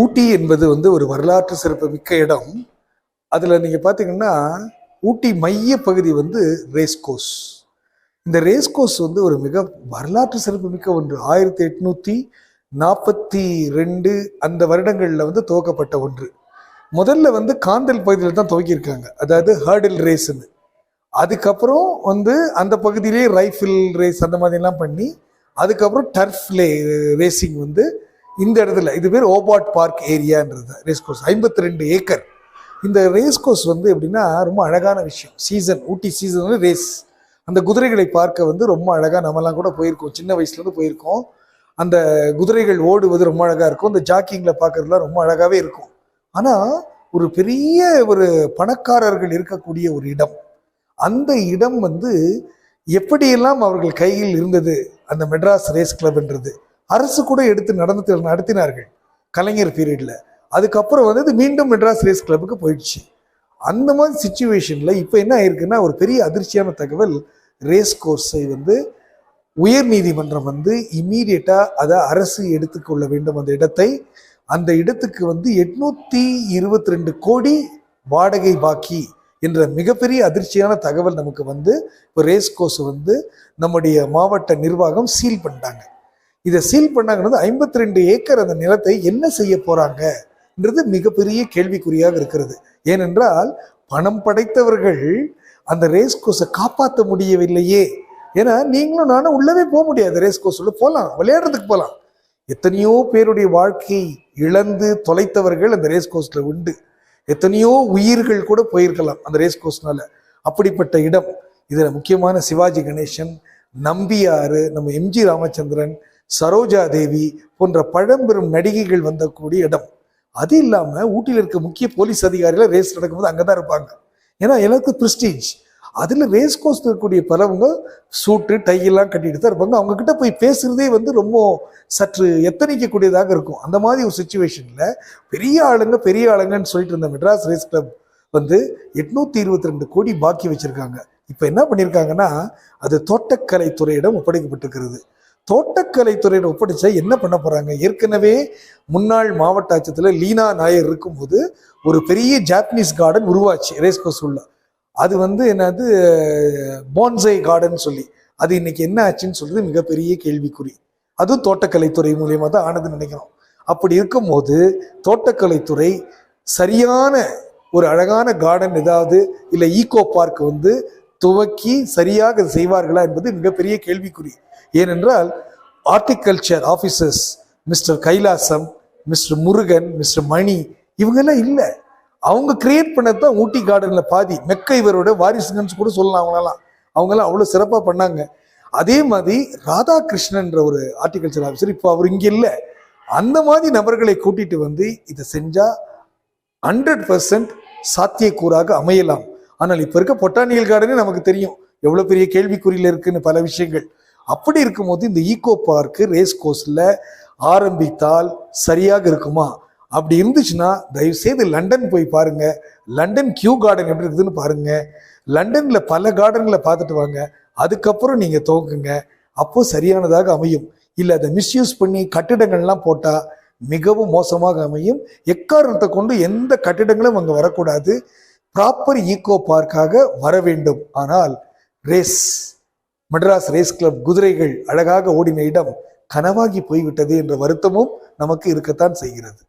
ஊட்டி என்பது வந்து ஒரு வரலாற்று சிறப்பு மிக்க இடம். அதில் நீங்கள் பார்த்தீங்கன்னா ஊட்டி மைய பகுதி வந்து ரேஸ் கோர்ஸ். இந்த ரேஸ் கோர்ஸ் வந்து ஒரு மிக வரலாற்று சிறப்பு மிக்க ஒன்று. ஆயிரத்தி எட்நூற்றி நாற்பத்தி ரெண்டு அந்த வருடங்களில் வந்து துவக்கப்பட்ட ஒன்று. முதல்ல வந்து காந்தல் பகுதியில் தான் துவக்கியிருக்காங்க. அதாவது ஹர்டில் ரேஸ்ன்னு. அதுக்கப்புறம் வந்து அந்த பகுதியிலே ரைஃபிள் ரேஸ் அந்த மாதிரிலாம் பண்ணி அதுக்கப்புறம் டர்ஃப்லே ரேசிங் வந்து இந்த இடத்துல இது பேர் ஓபாட் பார்க் ஏரியான்றது ரேஸ் கோர்ஸ் ஐம்பத்தி ரெண்டு ஏக்கர். இந்த ரேஸ் கோர்ஸ் வந்து எப்படின்னா ரொம்ப அழகான விஷயம். சீசன் ஊட்டி சீசன் வந்து ரேஸ் அந்த குதிரைகளை பார்க்க வந்து ரொம்ப அழகாக நம்மலாம் கூட போயிருக்கோம். சின்ன வயசுலேருந்து போயிருக்கோம். அந்த குதிரைகள் ஓடுவது ரொம்ப அழகாக இருக்கும். இந்த ஜாக்கிங்கில் பார்க்கறதுலாம் ரொம்ப அழகாகவே இருக்கும். ஆனால் ஒரு பெரிய ஒரு பணக்காரர்கள் இருக்கக்கூடிய ஒரு இடம். அந்த இடம் வந்து எப்படியெல்லாம் அவர்கள் கையில் இருந்தது? அந்த மெட்ராஸ் ரேஸ் கிளப்ன்றது அரசு கூட எடுத்து நடந்து நடத்தினார்கள் கலைஞர் பீரியடில் அதுக்கப்புறம் வந்து இது மீண்டும் மெட்ராஸ் ரேஸ் கிளப்புக்கு போயிடுச்சு. அந்த மாதிரி சுச்சுவேஷனில் இப்போ என்ன ஆயிருக்குன்னா ஒரு பெரிய அதிர்ச்சியான தகவல் ரேஸ் கோர்ஸை வந்து உயர் நீதிமன்றம் வந்து இம்மீடியட்டாக அதை அரசு எடுத்துக்கொள்ள வேண்டும் அந்த இடத்தை. அந்த இடத்துக்கு வந்து எட்நூற்றி இருபத்தி ரெண்டு கோடி வாடகை பாக்கி என்ற மிகப்பெரிய அதிர்ச்சியான தகவல் நமக்கு வந்து இப்போ ரேஸ் கோர்ஸ் வந்து நம்முடைய மாவட்ட நிர்வாகம் சீல் பண்ணிட்டாங்க. இதை சீல் பண்ணாங்கிறது ஐம்பத்தி ரெண்டு ஏக்கர் அந்த நிலத்தை என்ன செய்ய போறாங்கன்றது மிகப்பெரிய கேள்விக்குறியாக இருக்கிறது. ஏனென்றால் பணம் படைத்தவர்கள் அந்த ரேஸ் கோர்ஸை காப்பாற்ற முடியவில்லையே. ஏன்னா நீங்களும் நானும் உள்ளவே போக முடியாது. ரேஸ் கோர்ஸ் போகலாம் விளையாடுறதுக்கு போகலாம் எத்தனையோ பேருடைய வாழ்க்கை இழந்து தொலைத்தவர்கள் அந்த ரேஸ் கோர்ஸ்ல உண்டு. எத்தனையோ உயிர்கள் கூட போயிருக்கலாம் அந்த ரேஸ் கோர்ஸ்னால அப்படிப்பட்ட இடம். இதில் முக்கியமான சிவாஜி கணேசன் நம்பியாறு நம்ம எம்ஜி ராமச்சந்திரன் சரோஜா தேவி போன்ற பழம்பெரும் நடிகைகள் வந்தக்கூடிய இடம். அது இல்லாமல் ஊட்டியில் இருக்க முக்கிய போலீஸ் அதிகாரிகள் ரேஸ் நடக்கும்போது அங்கதான் இருப்பாங்க. ஏன்னா எனக்கு பிரஸ்டீஜ் அதில் ரேஸ் கோர்ஸ் இருக்கக்கூடிய பலவங்க சூட்டு டையெல்லாம் கட்டிட்டு தான் இருப்பாங்க. அவங்கக்கிட்ட போய் பேசுகிறதே வந்து ரொம்ப சற்று எத்தனைக்கக்கூடியதாக இருக்கும். அந்த மாதிரி ஒரு சுச்சுவேஷனில் பெரிய ஆளுங்க பெரிய ஆளுங்கன்னு சொல்லிட்டு இருந்த மெட்ராஸ் ரேஸ் கிளப் வந்து எட்நூத்தி இருபத்தி ரெண்டு கோடி பாக்கி வச்சுருக்காங்க. இப்போ என்ன பண்ணியிருக்காங்கன்னா அது தோட்டக்கலைத்துறையிடம் ஒப்படைக்கப்பட்டிருக்கிறது. தோட்டக்கலைத்துறையிடம் ஒப்படைச்சா என்ன பண்ண போறாங்க? ஏற்கனவே முன்னாள் மாவட்ட ஆட்சியத்தில் லீனா நாயர் இருக்கும்போது ஒரு பெரிய ஜாப்பனீஸ் கார்டன் உருவாச்சு ரேஸ்கோஸ் உள்ள. அது வந்து என்னது போன்சை கார்டன் சொல்லி. அது இன்னைக்கு என்ன ஆச்சுன்னு சொல்றது மிகப்பெரிய கேள்விக்குறி. அதுவும் தோட்டக்கலைத்துறை மூலியமா தான் ஆனதுன்னு நினைக்கிறோம். அப்படி இருக்கும்போது தோட்டக்கலைத்துறை சரியான ஒரு அழகான கார்டன் ஏதாவது இல்லை ஈகோ பார்க் வந்து துவக்கி சரியாக செய்வார்களா என்பது மிகப்பெரிய கேள்விக்குறி. ஏனென்றால் horticulture officers mister Kailasam mister Murugan mister Mani இவங்கெல்லாம் இல்லை. அவங்க கிரியேட் பண்ணதான் ஊட்டி கார்டனில் பாதி. மெக்க இவரோட வாரிசுங்கன்னு கூட சொல்லலாம் அவங்களெல்லாம் அவங்கெல்லாம் அவ்வளோ சிறப்பாக பண்ணாங்க. அதே மாதிரி ராதாகிருஷ்ணன்ற ஒரு ஆர்டிகல்ச்சர் ஆஃபீஸர் இப்போ அவர் இங்கே இல்லை. அந்த மாதிரி நபர்களை கூட்டிட்டு வந்து இதை செஞ்சால் ஹண்ட்ரட் பர்சன்ட் சாத்தியக்கூறாக அமையலாம். ஆனால் இப்போ இருக்க பொட்டானிக்கல் கார்டனே நமக்கு தெரியும். எவ்வளோ பெரிய கேள்விக்குறியில் இருக்குன்னு பல விஷயங்கள். அப்படி இருக்கும்போது இந்த ஈகோ பார்க்கு ரேஸ் கோர்ஸில் ஆரம்பித்தால் சரியாக இருக்குமா? அப்படி இருந்துச்சுன்னா தயவுசெய்து லண்டன் போய் பாருங்க. லண்டன் கியூ கார்டன் எப்படி இருக்குதுன்னு பாருங்க. லண்டன்ல பல கார்டன்களை பார்த்துட்டு வாங்க. அதுக்கப்புறம் நீங்க துவங்குங்க. அப்போ சரியானதாக அமையும். இல்லை அதை மிஸ்யூஸ் பண்ணி கட்டிடங்கள்லாம் போட்டா மிகவும் மோசமாக அமையும். எக்காரணத்தை கொண்டு எந்த கட்டிடங்களும் அங்கே வரக்கூடாது. ப்ராப்பர் ஈகோ பார்க்காக வர வேண்டும். ஆனால் ரேஸ் மெட்ராஸ் ரேஸ் கிளப் குதிரைகள் அழகாக ஓடின இடம் கனவாகி போய்விட்டது என்ற வருத்தமும் நமக்கு இருக்கத்தான் செய்கிறது.